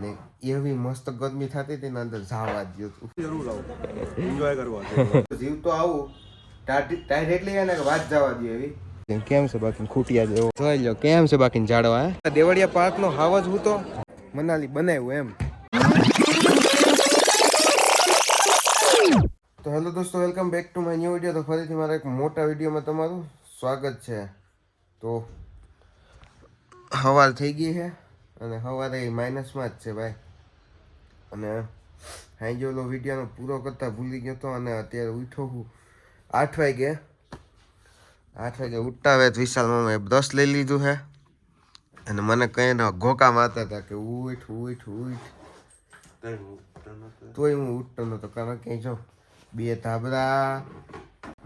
ને એવી મસ્ત ગરમી થતી હતી ને અંદર ઝાવા જ ગયો જરૂર આવું. એન્જોય કરવા જીવ તો આવું. ટાઈટ એટલી ને કે વાત જવા દે એવી. કેમ છે બાકી ખૂટિયા જેવો. જોઈ લો કેમ છે બાકી જાડવા હે? દેવળિયા પાર્ક નો હાવ જ હું તો મનાલી બનાવ્યું એમ. તો હેલો દોસ્તો welcome back to my new video. તો ફરીથી મારા એક મોટા વિડીયોમાં તમારું સ્વાગત છે. તો હવાલ થઈ ગઈ છે. અને સવારે માઇનસમાં જ છે ભાઈ. અને હાઈ ઓલો વિડીયોનો પૂરો કરતા ભૂલી ગયો તો અને અત્યારે ઉઠો હું આઠ વાગે. આઠ વાગે ઉઠતા હવે વિશાલ મામાએ બ્રશ લઈ લીધું છે અને મને કઈ ના ઘોકા મારતા હતા કે ઉઠ ઉઠ ઉઠ. તોય હું ઉઠતો નતો કારણ કે જો બે ધાબરા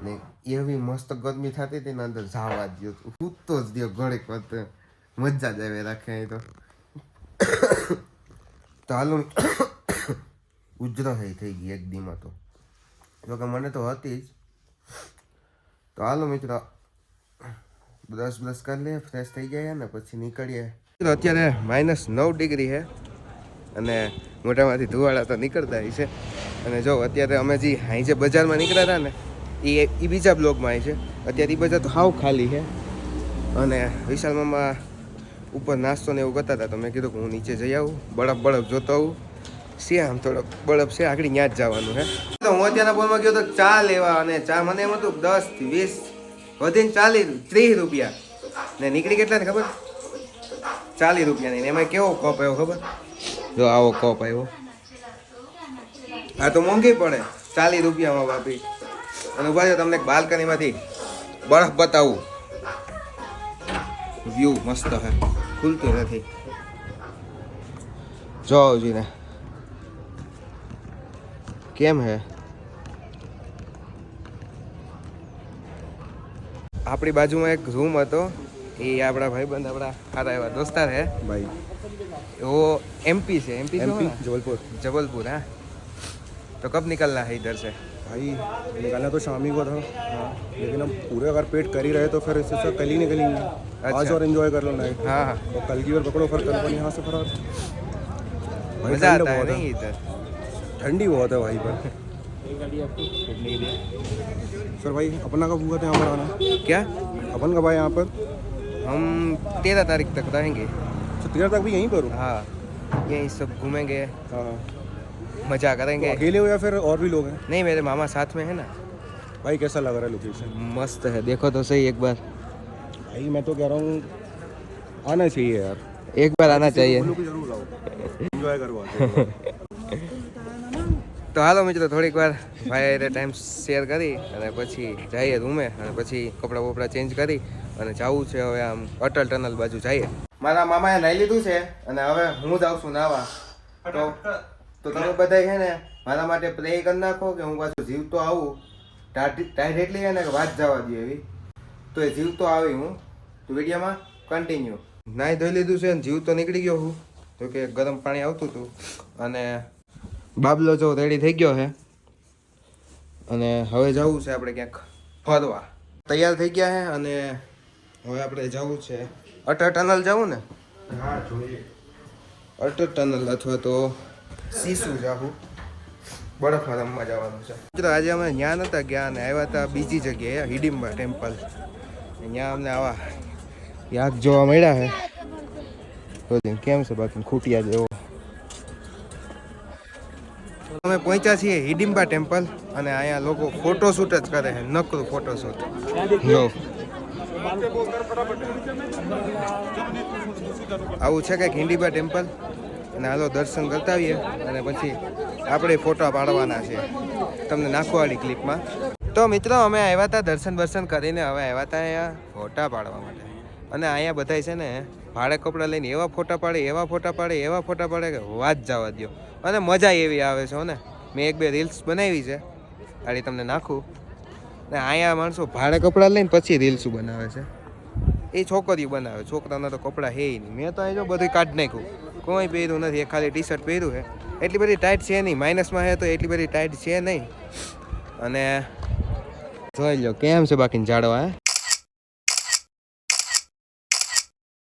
ને એવી મસ્ત ગરમી થતી હતી ને અંદર ઝાવા જ ગયો. ઉઠતો જ ગયો ઘડીક વખત. મજા જ આવે રાખે તો. હાલો ઉજરો થઈ થઈ ગઈ એક દીમાં તો. જોકે મને તો હતી જ. તો હાલો મિત્રો બ્રશ બ્રશ કરી લઈએ ફ્રેશ થઈ જાય ને પછી નીકળીએ. અત્યારે માઇનસ નવ ડિગ્રી છે અને મોટામાંથી ધુવાડા તો નીકળતા છે. અને જો, અત્યારે અમે જે અહીં જે બજારમાં નીકળ્યા હતા ને, એ એ બીજા બ્લોગમાં આવી છે. અત્યારે એ બજાર તો હાવ ખાલી છે. અને વિશાલ મામા ઉપર નાસ્તો ને એવું કરતા હતા તો મેં કીધું કે હું નીચે જઈ આવું, બળફ બળફ જોતો આવું. છે આમ થોડોક બળફ છે, આગળ ત્યાં જ જવાનું હે. તો હું અત્યારના બોલમાં ગયો તો ચા લેવા અને ચા મને એમ હતું દસ વીસ, વધીને ચાલીસ, ત્રીસ રૂપિયા. ને નીકળી કેટલા ને ખબર? ચાલીસ રૂપિયાની એમાં કેવો કપ આવ્યો ખબર? જો આવો કપ આવ્યો. આ તો મોંઘી પડે. ચાલીસ રૂપિયામાં બાપી. અને ઊભા છે તમને બાલ્કનીમાંથી. બરફ બતાવું. વ્યૂ મસ્ત હે. ખુલતું નથી. જો જીને કેમ હે? આપણી બાજુમાં એક રૂમ હતો એ આપણા ભાઈબંધ આપણા સારા એવા દોસ્તાર હે. ભાઈ. એવો એમપી છે એમપી જબલપુર. જબલપુર હા. तो कब निकलना है इधर से? भाई निकलना तो शाम ही को था। लेकिन हम पूरे अगर पेट कर ही रहे तो फिर इससे कल ही निकलेंगे। अच्छा। आज। और एंजॉय कर लो नाइट हाँ हाँ। और कल की बार पकड़ो फिर कल अपन यहाँ से फरार। मज़ा आता है नहीं इधर? ठंडी बहुत है भाई पर। सर भाई अपना कब हुआ था यहाँ पर आना? क्या? अपन कब आए यहाँ पर? हम तेरह तारीख तक रहेंगे। तो तेरह तक भी यहीं पर हो? हाँ यही सब घूमेंगे। हाँ। मजा तो करेंगे अकेले हो या फिर और भी लोग हैं नहीं मेरे मामा साथ में है ना भाई कैसा लग रहा है लोकेशन मस्त है देखो तो सही एक बार भाई मैं तो कह रहा हूँ आना चाहिए यार एक बार आना चाहिए बोलो कि जरूर आओ एंजॉय करवा તો હાલો મિત્રો થોડીક વાર ભાઈ હારે ટાઈમ શેર કરી અને પછી જઈએ રૂમે અને પછી કપડાં બપડા ચેન્જ કરી અને જવું છે હવે આમ અટલ ટનલ બાજુ જઈએ મારા મામાએ નાઈ લીધું છે અને હવે હું જ આવું છું નાવા તો તો તમે બધા છે ને મારા માટે પ્રે કરી નાખો કે હું પાછું જીવતો આવું. ડાયરેક્ટલી છે ને વાત જવા દે એવી. તો એ જીવતો આવી હું. તો વિડીયોમાં કન્ટિન્યુ નાહી ધોઈ લીધું છે જીવ જીવતો નીકળી ગયો હું. તો કે ગરમ પાણી આવતું હતું. અને બાબલો જો રેડી થઈ ગયો છે. અને હવે જવું છે આપણે ક્યાંક ફરવા. તૈયાર થઈ ગયા છે અને હવે આપણે જવું છે અટલ ટનલ જવું ને? હા જોઈએ. અટલ ટનલ અથવા તો સીસુ જાહુ બરફ રમવા જવાનું છે. મિત્રો આજે અમે ત્યાં નહોતા ગયા અને આવ્યા હતા બીજી જગ્યાએ હિડિમ્બા ટેમ્પલ. ત્યાં અમને આવા યાદ જોવા મળ્યા હે. કેમ છે બાકી? ખૂટિયા જેવો અમે પહોંચ્યા છીએ હિડિમ્બા ટેમ્પલ અને અહીંયા લોકો ફોટોશૂટ જ કરે છે નકરું ફોટોશૂટ જો. આવું છે કંઈક હિડિમ્બા ટેમ્પલ? અને હાલો દર્શન કરતા આવીએ અને પછી આપણે ફોટા પાડવાના છે. તમને નાખવાળી ક્લિપમાં. તો મિત્રો, અમે આવ્યા હતા દર્શન બર્શન કરીને, હવે આવ્યા હતા અહીંયા ફોટા પાડવા માટે. અને અહીંયા બધા છે ને, ભાડે કપડાં લઈને એવા ફોટા પાડે, એવા ફોટા પાડે, એવા ફોટા પાડે કે વાત જવા દો અને મજા એવી આવે છે ને. મેં એક બે રીલ્સ બનાવી છે. આડી તમને નાખું. ને અહીંયા માણસો ભાડે કપડાં લઈને પછી રીલ્સ બનાવે છે. એ છોકરીઓ બનાવે, છોકરાના તો કપડાં હે નહીં. મેં તો અહીં જો બધું કાઢી નાખ્યું. કોઈ પહેર્યું નથી એક ખાલી ટી શર્ટ પહેર્યું છે એટલી બધી ટાઈટ છે નહીં માઇનસમાં છે તો એટલી બધી ટાઈટ છે નહીં અને જોઈ લો કેમ છે બાકી જાડવા હે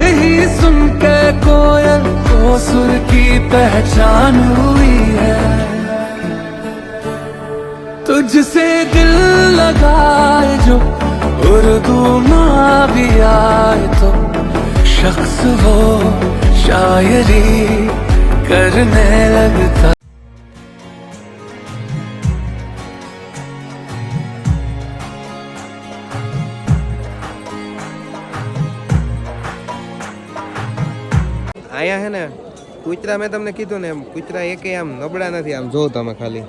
यही सुन के कोयल को सुर की पहचान हुई है तुझसे दिल लगाए जो उर्दू ना भी आए तो शख्स वो शायरी करने लगता અહીંયા હે ને કૂતરા મેં તમને કીધું ને એમ કૂતરા એકે આમ નબળા નથી આમ જો તમે ખાલી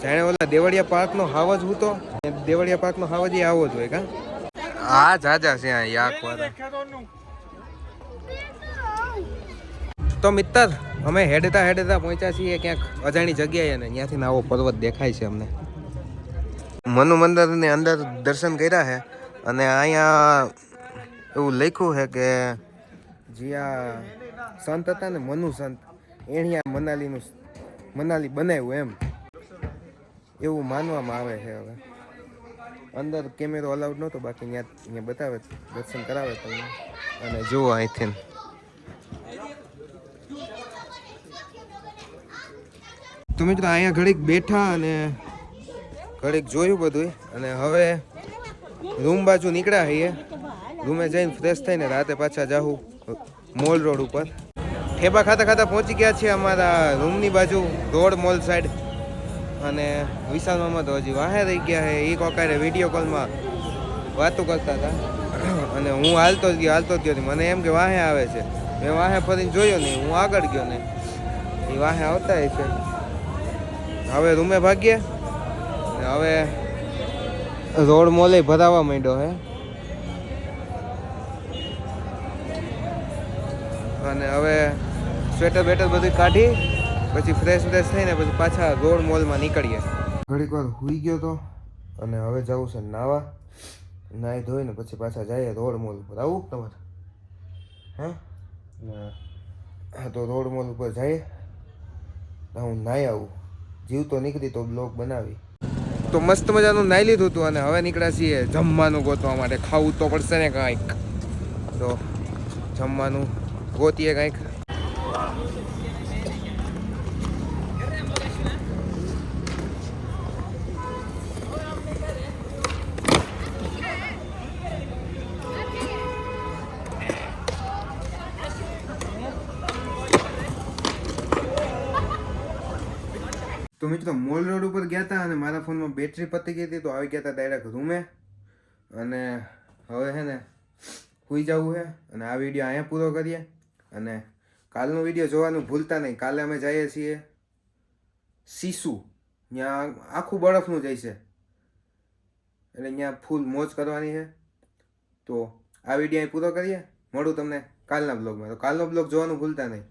જાણે ઓલા દેવળિયા પાર્કનો હાવ જ હતો દેવળિયા પાર્કનો હાવ જ ઈ આવો જ હોય કા હા જાજા છે આ યાક વાળા તો મિત્ર અમે હેડતા હેડતા પહોંચ્યા છીએ ક્યાંક અજાણી જગ્યાએ અને ત્યાંથી આવો પર્વત દેખાય છે અમને. મનુ મંદિરની અંદર દર્શન કર્યા છે અને અહીંયા એવું લખ્યું છે કે જે આ સંત હતા ને મનુ સંત એણે આ મનાલીનું મનાલી બનાવ્યું એમ. એવું માનવામાં આવે છે હવે. અંદર કેમેરો અલાઉડ નહોતો, બાકી ત્યાં અહીંયા બતાવે દર્શન કરાવે તમને. અને જુઓ અહીંથી. તો મિત્રો, અહીંયા ઘડીક બેઠા અને ઘડીક જોયું બધું અને હવે રૂમ બાજુ નીકળ્યા છીએ. રૂમે જઈને ફ્રેશ થઈને રાતે પાછા જાઉં મોલ રોડ ઉપર. ઠેબા ખાતા ખાતા પહોંચી ગયા છીએ અમારા રૂમની બાજુ રોડ મોલ સાઈડ અને વિશાલ મામા તો હજી વાહે રહી ગયા છે. એ કોકારે વીડિયો કોલમાં વાતો કરતા હતા. અને હું હાલતો જ ગયો, હાલતો જ ગયો મને એમ કે વાહે આવે છે. મેં વાહે ફરીને જોયો નહીં. હું આગળ ગયો ને એ વાહે આવતા છે. હવે રૂમે ભાગીએ. હવે રોડ મોલે ભરાવા માંડ્યો હે અને હવે સ્વેટર બેટર બધું કાઢી પછી ફ્રેશ ફ્રેશ થઈને પછી પાછા રોડ મોલમાં નીકળીએ. ઘડીક વાર હુઈ ગયો તો અને હવે જવું છે નાવા. નાહી ધોઈને પછી પાછા જઈએ રોડ મોલ ઉપર. આવું તમારે? હા? હા તો રોડ મોલ ઉપર જઈએ. હું નાહી આવું. જીવ તો નીકળી તો બ્લોગ બનાવી. તો મસ્ત મજાનું નાહી લીધું હતું અને હવે નીકળ્યા છીએ જમવાનું ગોતવા માટે. ખાવું તો પડશે ને કાંઈક. તો જમવાનું ગોતીએ કાંઈક. તો મિત્રો મોલ રોડ ઉપર ગયા હતા અને મારા ફોનમાં બેટરી પતી ગઈ હતી તો આવી ગયા હતા ડાયરેક્ટ રૂમે અને હવે છે ને સુઈ જવું છે અને આ વીડિયો અહીંયા પૂરો કરીએ. અને કાલનો વીડિયો જોવાનું ભૂલતા નહીં. કાલે અમે જઈએ છીએ સીસુ. ત્યાં આખું બરફનું જાય છે. એટલે ત્યાં ફૂલ મોજ કરવાની છે. તો આ વીડિયો અહીં પૂરો કરીએ. મળું તમને કાલના બ્લોગમાં તો કાલનો બ્લોગ જોવાનું ભૂલતા નહીં.